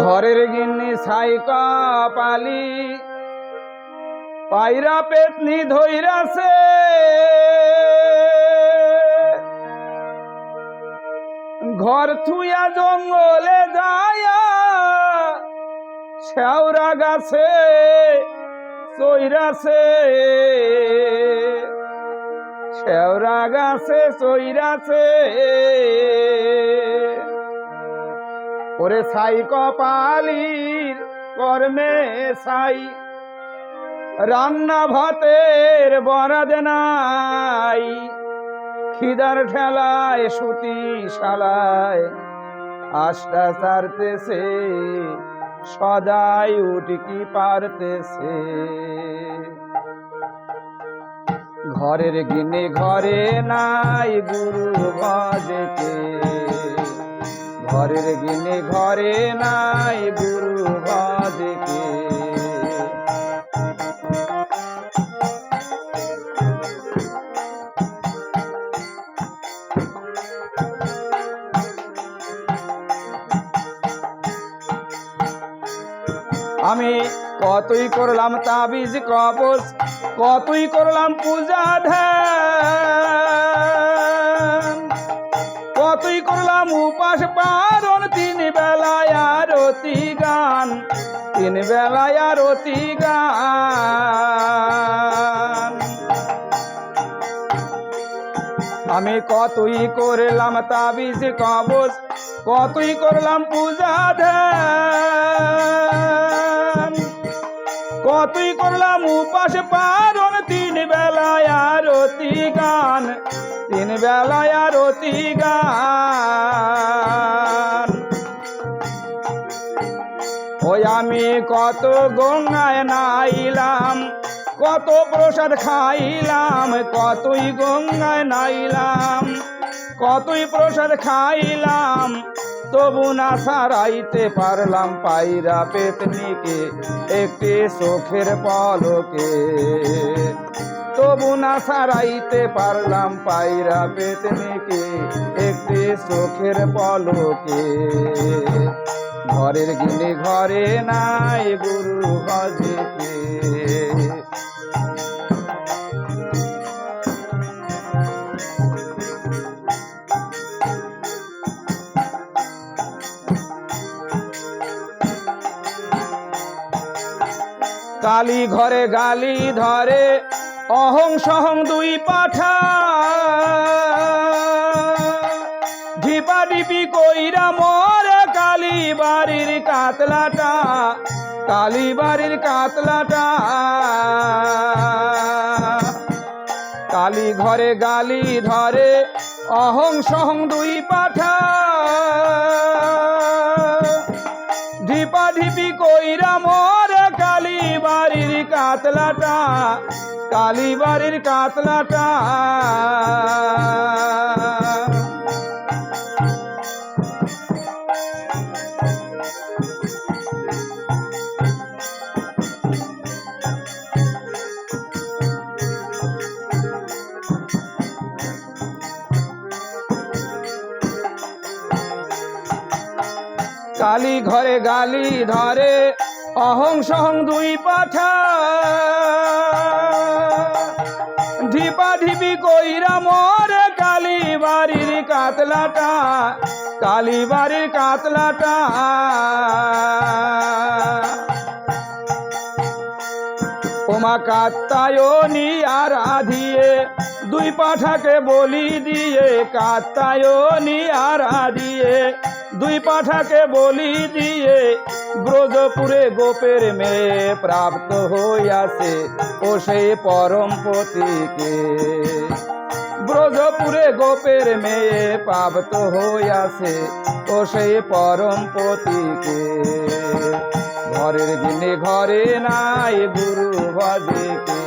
ঘরের গিন্নি সাইকা পালি পায়রা পেতনি ধৈরাছে। ঘর থুয়া জঙ্গলে যায়া শেওরা গাছে চৈরাছে শেওরা গাছে চৈরাছে ওরে সাই কপালির কর্মে সাই। রান্না ভাতের বরাদ নাই, খিদার ঠেলায় সুতি শালায়। আশটা চারতেছে সদাই উটকি পারতেছে। ঘরের গিনে ঘরে নাই, গুরু ভজকে ঘরের গিনে ঘরে নাই গুরু ভজকে আমি কতই করলাম তাবিজ কবচ কতই করলাম পূজা ধ্যান বেলায় গান। আমি কতই করলাম তাবিজ কবচ কতই করলাম পূজা ধ্যান। কতই করলাম উপাস পারণ, তিন বেলায় আরতি গান, তিন বেলায় আরতি গান। ওই আমি কত গঙ্গায় নাইলাম, কত প্রসাদ খাইলাম, কতই গঙ্গায় নাইলাম, কতই প্রসাদ খাইলাম, তবু না সারাইতে পারলাম পাইরা পেতনিকে, একটি চোখের পলকে। তবু না সারাইতে পারলাম পাইরা পেতনিকে, একটি চোখের পলকে। ঘরের গিনে ঘরে নাই গুরু ভজকে কালি ঘরে গালি ধরে, অহং সহং দুই পাঠা। ঢিপা ডিপি কইরা মরে কালী বাড়ির কাতলাটা কালী বাড়ির কাতলাটা। কালী ঘরে গালি ধরে, অহং সহং দুই পাঠা। ঢিপা ঢিপি কইরা মরে কালী বাড়ির কাতলাটা কালী বাড়ির কাতলাটা। ঘরে গালি ধরে, অহং সহং দুই পাঠা। ঢিপা ঢিপি কইরা মরে কালী বাড়ির কাতলাটা, কালী বাড়ির কাতলাটা। কাত্তায়নি আর আধিয়ে। দুই পাঠাকে বলি দিয়ে কাত্তায়নি আর আধিয়ে। দুই পাঠাকে বলি দিয়ে ব্রজপুরে গোপের মেয়ে প্রাপ্ত হইয়াছে ও সেই পরম পতিকে। ব্রজপুরে গোপের মেয়ে প্রাপ্ত হইয়াছে ও সেই পরম পতিকে। ঘরের দিনে ঘরে নাই গুরু ভজকে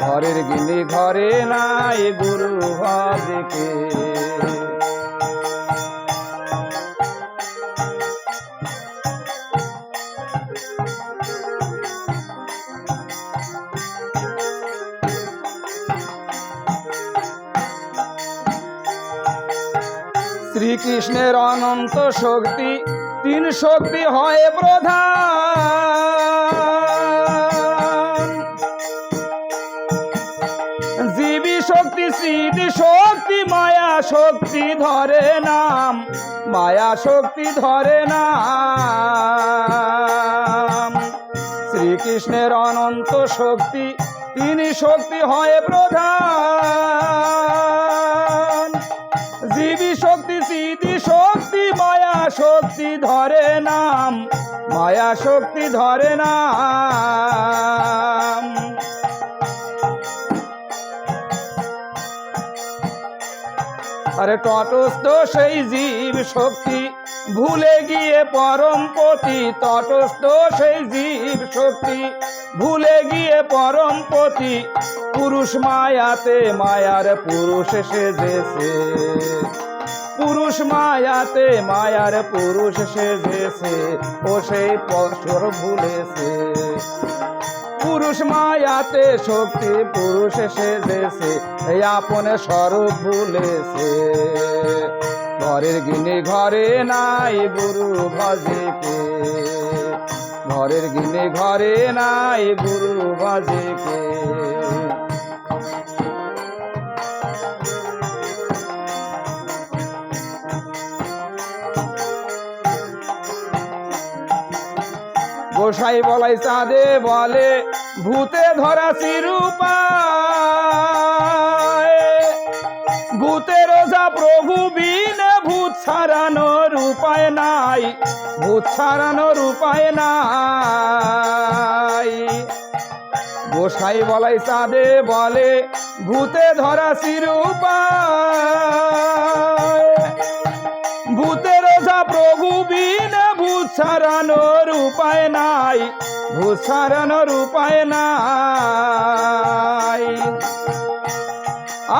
ঘরের গিনে ঘরে নাই গুরু ভজকে শ্রীকৃষ্ণের অনন্ত শক্তি তিন শক্তি হয় প্রধান। জীবী শক্তি, স্মৃতি শক্তি, মায়া শক্তি ধরে নাম। মায়া শক্তি ধরে নাম। শ্রীকৃষ্ণের অনন্ত শক্তি, তিনি শক্তি হয় প্রধান। ধরে নাম, মায়া শক্তি ধরে নাম। আরে তটস্থ সেই জীব শক্তি, ভুলে গিয়ে পরম পতি। তটস্থ সেই জীব শক্তি, ভুলে গিয়ে পরম পতি। পুরুষ মায়াতে, মায়ার পুরুষ সেজেছে। পুরুষ মায়াতে, মায়ার পুরুষ সেজেছে, ও সেই পশর ভুলেছে। পুরুষ মায়াতে শক্তি পুরুষ সেজেছে, এই আপন স্বরূপ ভুলেছে। ঘরের গিনে ঘরে নাই গুরু ভজে কে ঘরের গিনে ঘরে নাই গুরু ভজে গোসাই বলাই চাঁদে বলে, ভূতে ধরা চিরূপায় ভূতের ওঝা প্রভু বিনে, ভূত ছাড়ানোর উপায় নাই, ভূত ছাড়ানোর উপায় নাই। গোসাই বলাই চাঁদে বলে, ভূতে ধরা চিরূপায় নাই ছাড়ানোর উপায় নাই।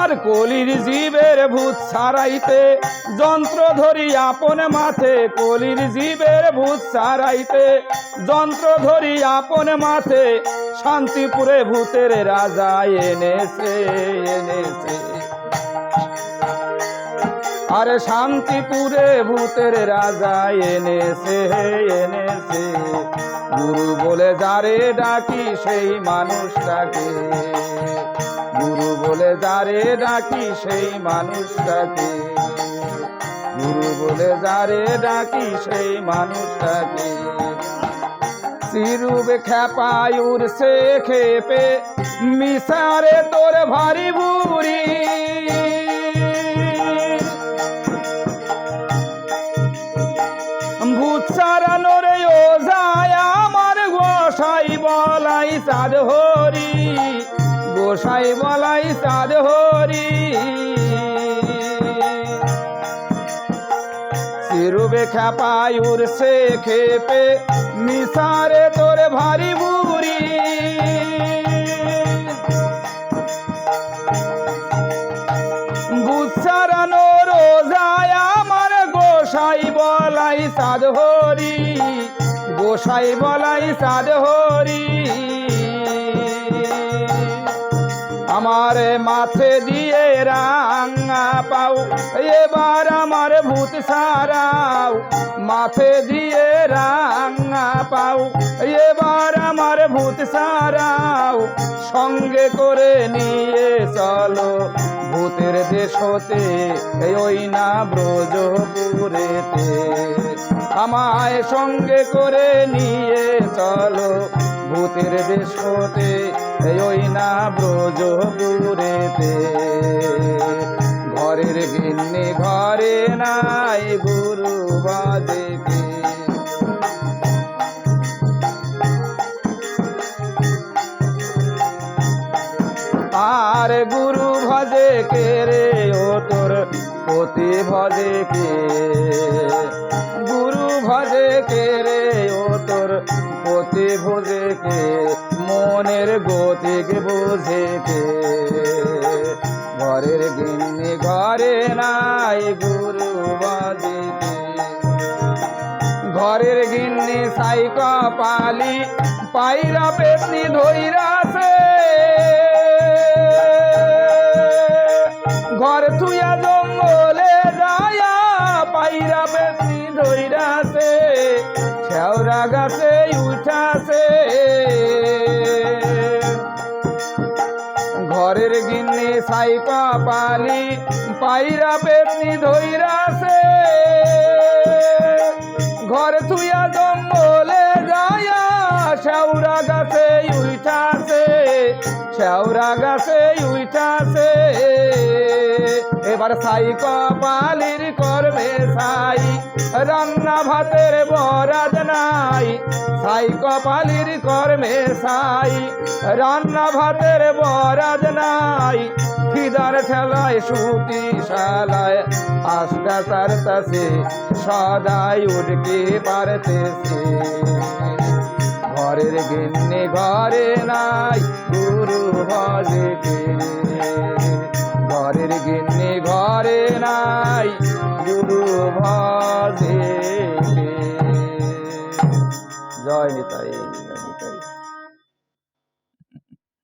আর কলির জীবের ভূত ছাড়াইতে যন্ত্র ধরি আপন মাথে কলির জীবের ভূত ছাড়াইতে যন্ত্র ধরি আপন মাথে শান্তিপুরে ভূতের রাজা এনেছে এনেছে। আর শান্তিপুরে ভূতের রাজা এনেছে এনেছে। গুরু বলে যারে ডাকি, সেই মানুষটাকে। গুরু বলে যারে ডাকি, সেই মানুষটাকে। গুরু বলে যারে ডাকি, সেই মানুষটাকে। চিরুবে খেপায়ুর সে খেপে মিশারে তোর ভারী বুড়ি। সাদ হরি, গোসাই বলাই সাদ হরি। সিরুবে খেপায়ুর সে খেপে মিশারে তোর ভারী বুড়ি। সাদ হরি, গোসাই বলাই সাদ হরি। আমার মাথে দিয়ে রাঙা পাও, এবার আমার ভূত সারাও। মাথে দিয়ে রাঙা পাও, এবার আমার ভূত সারাও সঙ্গে করে নিয়ে চলো। ভূতের দেশ হতে ওই না ব্রজপুরেতে। আমায় সঙ্গে করে নিয়ে চলো। ভূতের দেশ হতে ওই না ব্রজপুরেতে। ঘরের গিন্নি ঘরে নাই, গুরু বাজে আর গুরু ভজে কে রে? ও তোর পতি ভজে কে? গুরু ভজে কে রে? ও তোর পতি ভজে কে? মনের গতিক বুঝে কে? ঘরের গিন্নি ঘরে নাই গুরু কে? ঘরের গিন্নি সাই কপালি পাইরা পেতনি ধইরাছে ঘর থুয়া জঙ্গলে যায়া পাইরা পেতনি ধইরাছে শেওরা গাছে উঠাছে। ঘরের গিন্নি সাইকা পালি পাইরা পেতনি ধইরাছে ঘর থুইয়া এবার সাই কপালির করবে সাই। রান্না ভাতের বরাদ নাই, সাই কপালির করবে সাই। রান্না ভাতের বরাদ নাই, খিদার ঠেলায় সুতি শালায় আস্তা সারতাছে সদাই উঠকে পারতেছে। ঘরের গিন্নি ঘরে নাই, গুরু ভজে